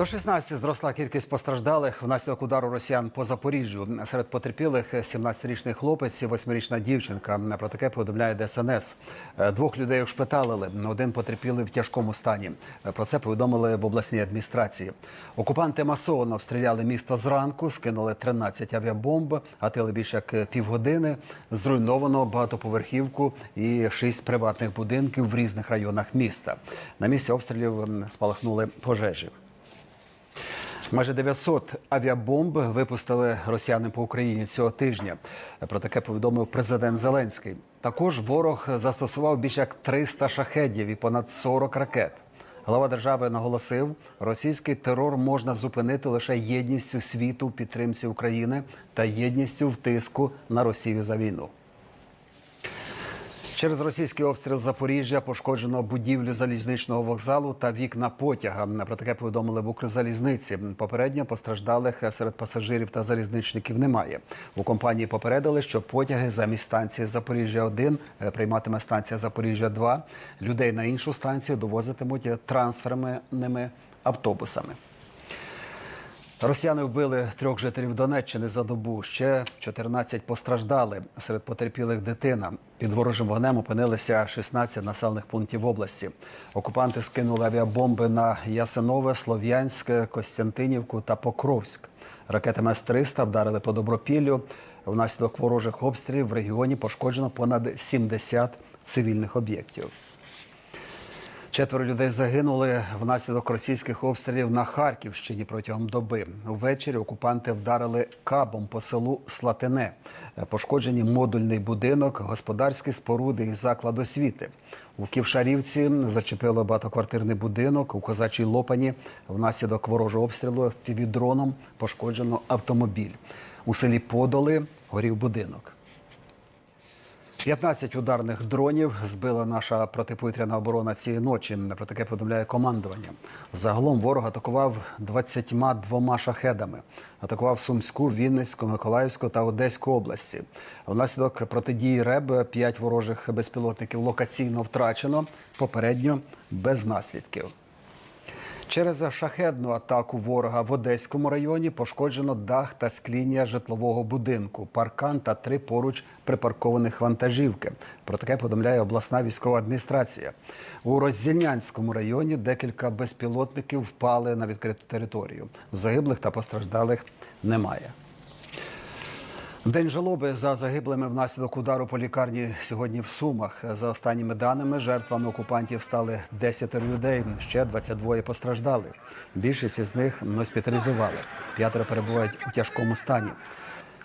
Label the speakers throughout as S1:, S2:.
S1: До 16 зросла кількість постраждалих внаслідок удару росіян по Запоріжжю. Серед потерпілих 17-річний хлопець і 8-річна дівчинка. Про таке повідомляє ДСНС. Е, Двох людей ушпиталили. Один потерпілий в тяжкому стані. Е, Про це повідомили в обласній адміністрації. Окупанти масово обстріляли місто зранку, скинули 13 авіабомб, гатили більше як півгодини. Зруйновано багатоповерхівку і 6 приватних будинків в різних районах міста. На місці обстрілів спалахнули пожежі. Майже 900 авіабомб випустили росіяни по Україні цього тижня. Про таке повідомив президент Зеленський. Також ворог застосував більше як 300 шахедів і понад 40 ракет. Глава держави наголосив, російський терор можна зупинити лише єдністю світу в підтримці України та єдністю в тиску на Росію за війну. Через російський обстріл Запоріжжя пошкоджено будівлю залізничного вокзалу та вікна потяга. Про таке повідомили в Укрзалізниці. Попередньо постраждалих серед пасажирів та залізничників немає. У компанії попередили, що потяги замість станції Запоріжжя 1 прийматиме станція Запоріжжя 2 Людей на іншу станцію довозитимуть трансферними автобусами. Росіяни вбили трьох жителів Донеччини за добу. Ще 14 постраждали. Серед потерпілих дитина. Під ворожим вогнем опинилися 16 населених пунктів області. Окупанти скинули авіабомби на Ясинове, Слов'янськ, Костянтинівку та Покровськ. Ракетами С-300 вдарили по Добропіллю. Внаслідок ворожих обстрілів в регіоні пошкоджено понад 70 цивільних об'єктів. Четверо людей загинули внаслідок російських обстрілів на Харківщині протягом доби. Ввечері окупанти вдарили кабом по селу Слатине. Пошкоджені модульний будинок, господарські споруди і заклад освіти. У Ківшарівці зачепило багатоквартирний будинок. У козачій лопані внаслідок ворожого обстрілу півдроном пошкоджено автомобіль. У селі Подоли горів будинок. 15 ударних дронів збила наша протиповітряна оборона цієї ночі. Про таке повідомляє командування. Загалом ворог атакував 22 шахедами. Атакував Сумську, Вінницьку, Миколаївську та Одеську області. Внаслідок протидії РЕБ 5 ворожих безпілотників локаційно втрачено, попередньо без наслідків. Через шахедну атаку ворога в Одеському районі пошкоджено дах та скління житлового будинку, паркан та три поруч припаркованих вантажівки. Про таке повідомляє обласна військова адміністрація. У Роздільнянському районі декілька безпілотників впали на відкриту територію. Загиблих та постраждалих немає. День жалоби за загиблими внаслідок удару по лікарні сьогодні в Сумах. За останніми даними, жертвами окупантів стали 10 людей. Ще 22 постраждали. Більшість із них госпіталізували. П'ятеро перебувають у тяжкому стані.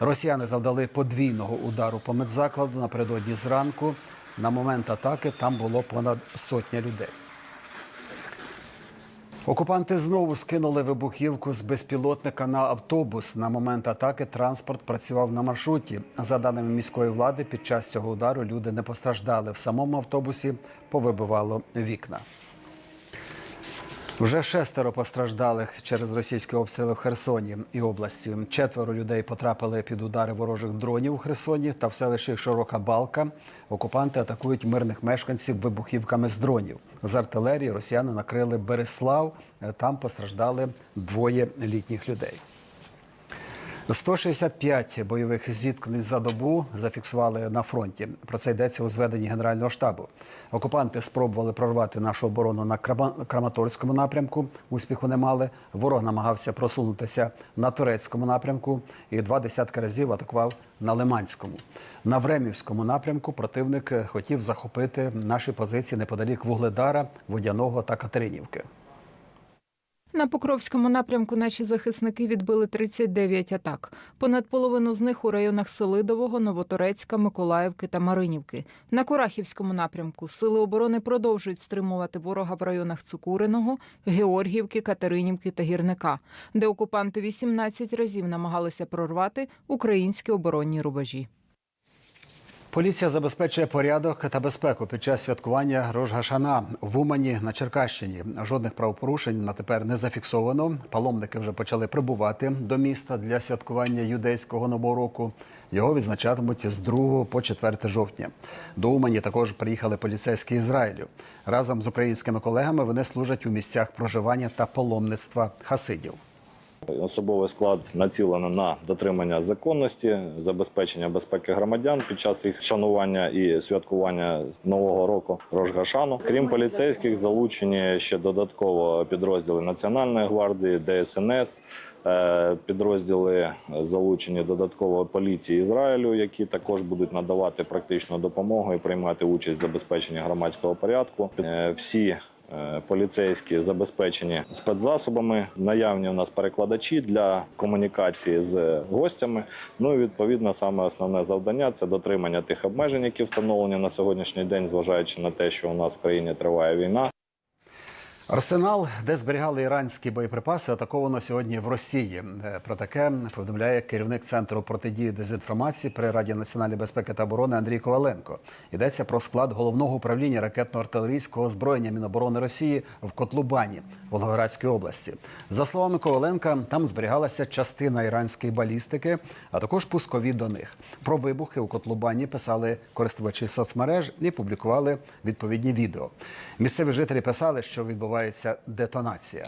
S1: Росіяни завдали подвійного удару по медзакладу напередодні зранку. На момент атаки там було понад сотня людей. Окупанти знову скинули вибухівку з безпілотника на автобус. На момент атаки транспорт працював на маршруті. За даними міської влади, під час цього удару люди не постраждали. В самому автобусі повибивало вікна. Вже шестеро постраждалих через російські обстріли в Херсоні і області. Четверо людей потрапили під удари ворожих дронів у Херсоні та в селищі Широка Балка. Окупанти атакують мирних мешканців вибухівками з дронів. З артилерії росіяни накрили Береслав. Там постраждали двоє літніх людей. 165 бойових зіткнень за добу зафіксували на фронті. Про це йдеться у зведенні Генерального штабу. Окупанти спробували прорвати нашу оборону на Крама- Краматорському напрямку. Успіху не мали. Ворог намагався просунутися на турецькому напрямку і два десятки разів атакував на Лиманському. На Времівському напрямку противник хотів захопити наші позиції неподалік Вугледара, Водяного та Катеринівки.
S2: На Покровському напрямку наші захисники відбили 39 атак. Понад половину з них у районах Селидового, Новоторецька, Миколаївки та Маринівки. На Курахівському напрямку сили оборони продовжують стримувати ворога в районах Цукуриного, Георгіївки, Катеринівки та Гірника, де окупанти 18 разів намагалися прорвати українські оборонні рубежі.
S1: Поліція забезпечує порядок та безпеку під час святкування Рожгашана в Умані на Черкащині. Жодних правопорушень на тепер не зафіксовано. Паломники вже почали прибувати до міста для святкування юдейського нового року. Його відзначатимуть з 2 по 4 жовтня. До Умані також приїхали поліцейські Ізраїлю. Разом з українськими колегами вони служать у місцях проживання та паломництва хасидів.
S3: Особовий склад націлено на дотримання законності, забезпечення безпеки громадян під час їх шанування і святкування нового року Рожгашану. Крім поліцейських, залучені ще додатково підрозділи Національної гвардії, ДСНС. е, Підрозділи залучені додатково поліції Ізраїлю, які також будуть надавати практичну допомогу і приймати участь в забезпеченні громадського порядку. Е, Всі Поліцейські забезпечені спецзасобами. Наявні у нас перекладачі для комунікації з гостями. Ну і відповідно саме основне завдання це дотримання тих обмежень, які встановлені на сьогоднішній день, зважаючи на те, що у нас в країні триває війна.
S1: Арсенал, де зберігали іранські боєприпаси, атаковано сьогодні в Росії. Е, Про таке повідомляє керівник центру протидії дезінформації при Раді національної безпеки та оборони Андрій Коваленко. Йдеться про склад головного управління ракетно-артилерійського озброєння Міноборони Росії в Котлубані Волгоградській області. За словами Коваленка, там зберігалася частина іранської балістики, а також пускові до них. Про вибухи у Котлубані писали користувачі соцмереж і публікували відповідні відео. Місцеві жителі писали, що відбувається детонація.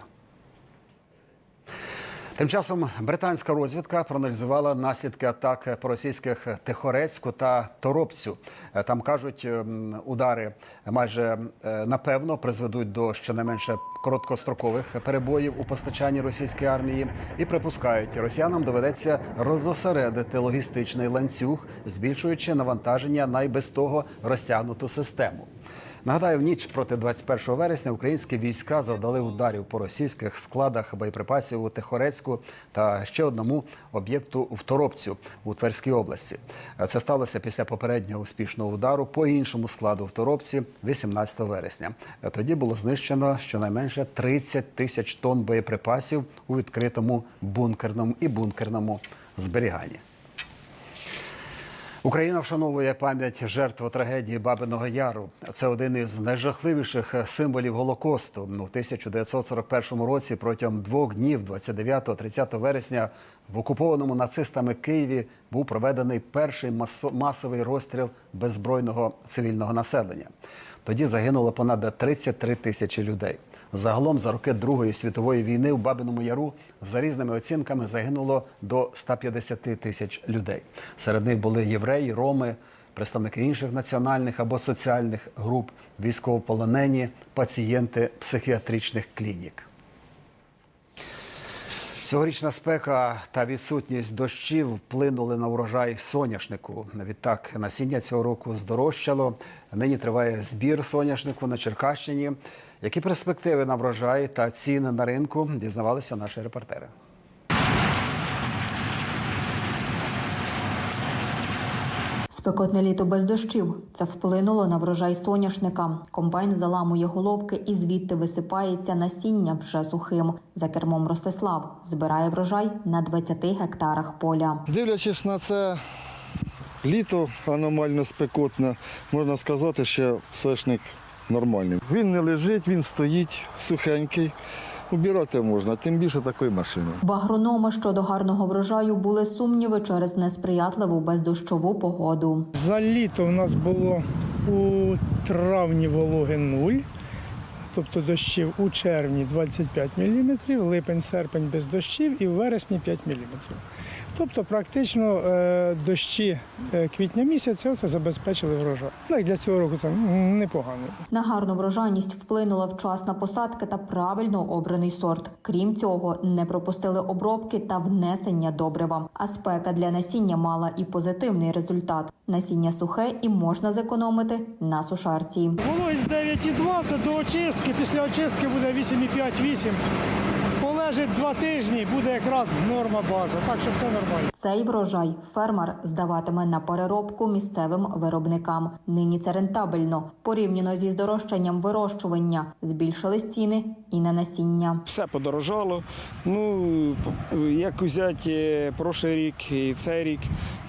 S1: Тим часом британська розвідка проаналізувала наслідки атак по російських Тихорецьку та Торопцю. Там кажуть, ем, удари майже е, напевно призведуть до щонайменше короткострокових перебоїв у постачанні російської армії і припускають, росіянам доведеться розосередити логістичний ланцюг, збільшуючи навантаження на й без того розтягнуту систему. Нагадаю, в ніч проти 21 вересня українські війська завдали ударів по російських складах боєприпасів у Тихорецьку та ще одному об'єкту в Торопцю у Тверській області. Це сталося після попереднього успішного удару по іншому складу в Торопці 18 вересня. Тоді було знищено щонайменше 30 тисяч тонн боєприпасів у відкритому бункерному і бункерному зберіганні. Україна вшановує пам'ять жертв трагедії Бабиного Яру. Це один із найжахливіших символів Голокосту. У 1941 році протягом двох днів, 29-30 вересня, в окупованому нацистами Києві був проведений перший масо- масовий розстріл беззбройного цивільного населення. Тоді загинуло понад 33 тисячі людей. Загалом за роки Другої світової війни в Бабиному Яру за різними оцінками загинуло до 150 тисяч людей. Серед них були євреї, роми, представники інших національних або соціальних груп, військовополонені, пацієнти психіатричних клінік. Цьогорічна спека та відсутність дощів вплинули на урожай соняшнику. Відтак насіння цього року здорожчало. Нині триває збір соняшнику на Черкащині. Які перспективи на врожай та ціни на ринку дізнавалися наші репортери.
S4: Спекотне літо без дощів. Це вплинуло на врожай соняшника. Комбайн заламує головки і звідти висипається насіння вже сухим. За кермом Ростислав збирає врожай на 20 гектарах поля.
S5: Дивлячись на це літо аномально спекотне, можна сказати, що соняшник нормальний. Він не лежить, він стоїть сухенький. Убирати можна, тим більше такої машини.
S4: В агронома щодо гарного врожаю були сумніви через несприятливу бездощову погоду.
S6: За літо у нас було у травні вологи нуль, тобто дощів у червні 25 мм, липень, серпень без дощів і в вересні 5 мм. Тобто практично е, дощі е, квітня місяця це забезпечили врожай. Ну, і для цього року це непогано.
S4: На гарну врожайність вплинула вчасна посадка та правильно обраний сорт. Крім цього, не пропустили обробки та внесення добрива. А спека для насіння мала і позитивний результат. Насіння сухе і можна зекономити на сушарці.
S6: Вологість 9,2 це до очистки. Після очистки буде 8,5-8. Полежить два тижні, буде якраз норма база. Так що все нормально.
S4: Цей врожай фермер здаватиме на переробку місцевим виробникам. Нині це рентабельно. Порівняно зі здорожчанням вирощування збільшились ціни і на насіння.
S7: Все подорожало. Ну, як взяти прошлий рік і цей рік,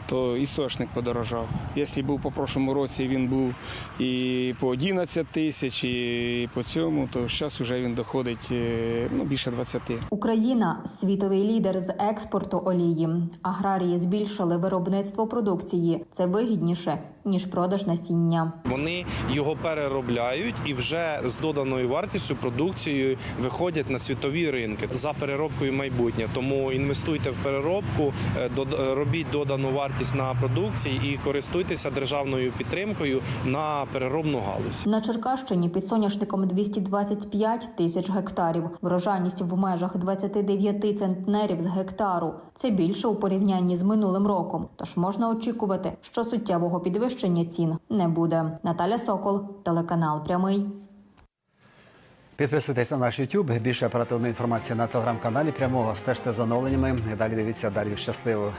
S7: то і сошник подорожав. Якщо був по прошлому році, він був і по 11 тисяч, і по цьому, то зараз вже він доходить е, ну, більше 20.
S4: Україна світовий лідер з експорту олії. Аграрії збільшили виробництво продукції. Це вигідніше ніж продаж насіння.
S8: Вони його переробляють і вже з доданою вартістю продукцією виходять на світові ринки за переробкою майбутнє. Тому інвестуйте в переробку, е, робіть додану вартість на продукції і користуйтеся державною підтримкою на переробну галузь.
S4: На Черкащині під соняшником 225 тисяч гектарів. Врожайність в межах 29 центнерів з гектару. Це більше у порівнянні з минулим роком. Тож можна очікувати, що суттєвого підвищення цін не буде. Наталя Сокол, телеканал Прямий.
S1: Підписуйтесь на наш YouTube. Більше оперативної інформації на телеграм-каналі прямого. Стежте за оновленнями. І далі дивіться далі щасливо.